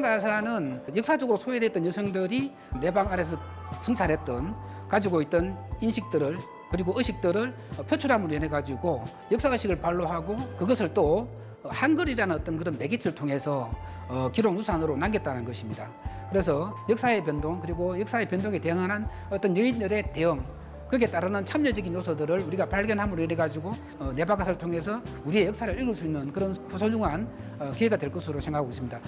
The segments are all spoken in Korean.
가사는 역사적으로 소외됐던 여성들이 내방 안에서 성찰했던 가지고 있던 인식들을 그리고 의식들을 표출함으로 인해 가지고 역사의식을 발로하고 그것을 또 한글이라는 어떤 그런 매개체를 통해서 어, 기록 유산으로 남겼다는 것입니다. 그래서 역사의 변동 그리고 역사의 변동에 대응하는 어떤 여인들의 대응 거기에 따르는 참여적인 요소들을 우리가 발견함으로 인해 가지고 어, 내바가사를 통해서 우리의 역사를 읽을 수 있는 그런 소중한 어, 기회가 될 것으로 생각하고 있습니다.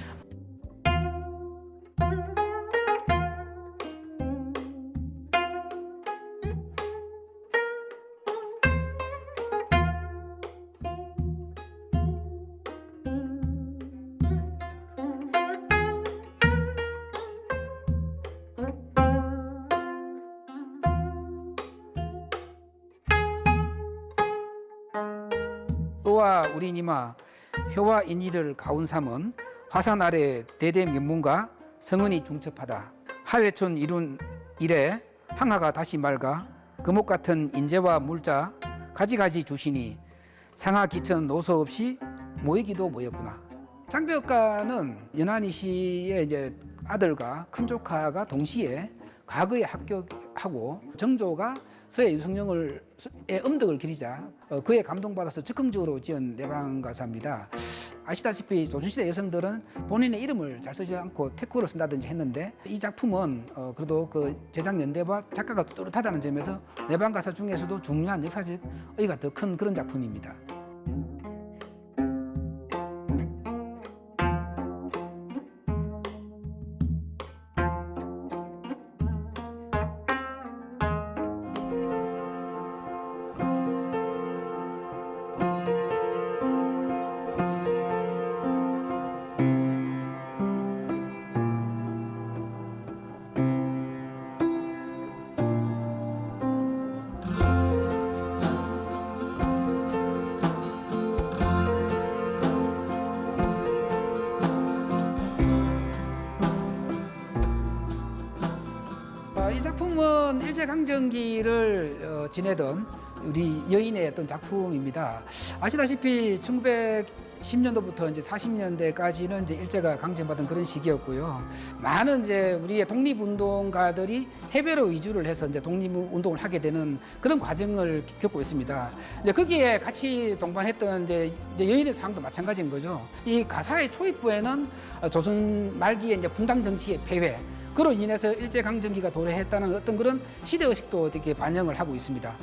의와 우리 니마 효와 인이를 가운 삼은 화산 아래 대대 명문가 성은이 중첩하다. 하회촌 이룬 이래 항하가 다시 맑아 금옥 같은 인재와 물자 가지가지 주시니 상하 기천 노소 없이 모이기도 모였구나. 장벽가는 연한이 씨의 이제 아들과 큰 조카가 동시에 과거에 합격 하고 정조가 서해 유성령을 의 음덕을 기리자 어, 그에 감동받아서 즉흥적으로 지은 내방 가사입니다. 아시다시피 조선시대 여성들은 본인의 이름을 잘 쓰지 않고 태크를 쓴다든지 했는데 이 작품은 어, 그래도 그 제작 연대와 작가가 뚜렷하다는 점에서 내방 가사 중에서도 중요한 역사적 의의가 더 큰 그런 작품입니다. 19세 강정기를 어, 지내던 우리 여인의 어떤 작품입니다. 아시다시피 1910년도부터 이제 40년대까지는 이제 일제가 강제받은 그런 시기였고요. 많은 이제 우리의 독립운동가들이 해외로 이주를 해서 이제 독립운동을 하게 되는 그런 과정을 겪고 있습니다. 이제 거기에 같이 동반했던 이제 여인의 상황도 마찬가지인 거죠. 이 가사의 초입부에는 조선 말기의 이제 분당 정치의 폐회 그로 인해서 일제 강점기가 도래했다는 어떤 그런 시대 의식도 어떻게 반영을 하고 있습니다.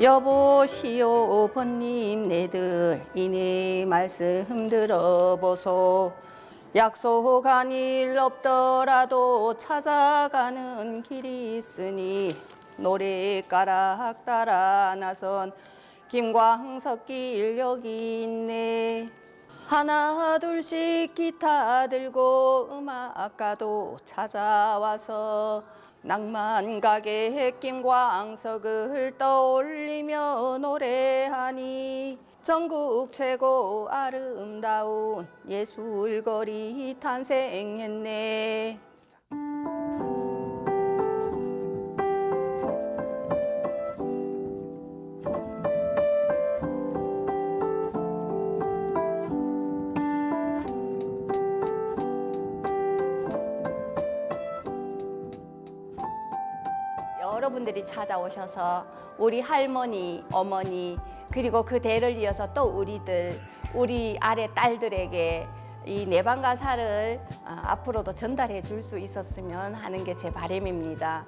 여보시오 번님 내들 이내 말씀 들어보소. 약속한 일 없더라도 찾아가는 길이 있으니 노래가락 따라 나선 김광석길 여기 있네. 하나 둘씩 기타 들고 음악가도 찾아와서 낭만 가게 김광석을 떠올리며 노래하니 전국 최고 아름다운 예술거리 탄생했네. 여러분들이 찾아오셔서 우리 할머니, 어머니 그리고 그 대를 이어서 또 우리들 우리 아래 딸들에게 이 내방 가사를 어, 앞으로도 전달해 줄 수 있었으면 하는 게 제 바람입니다.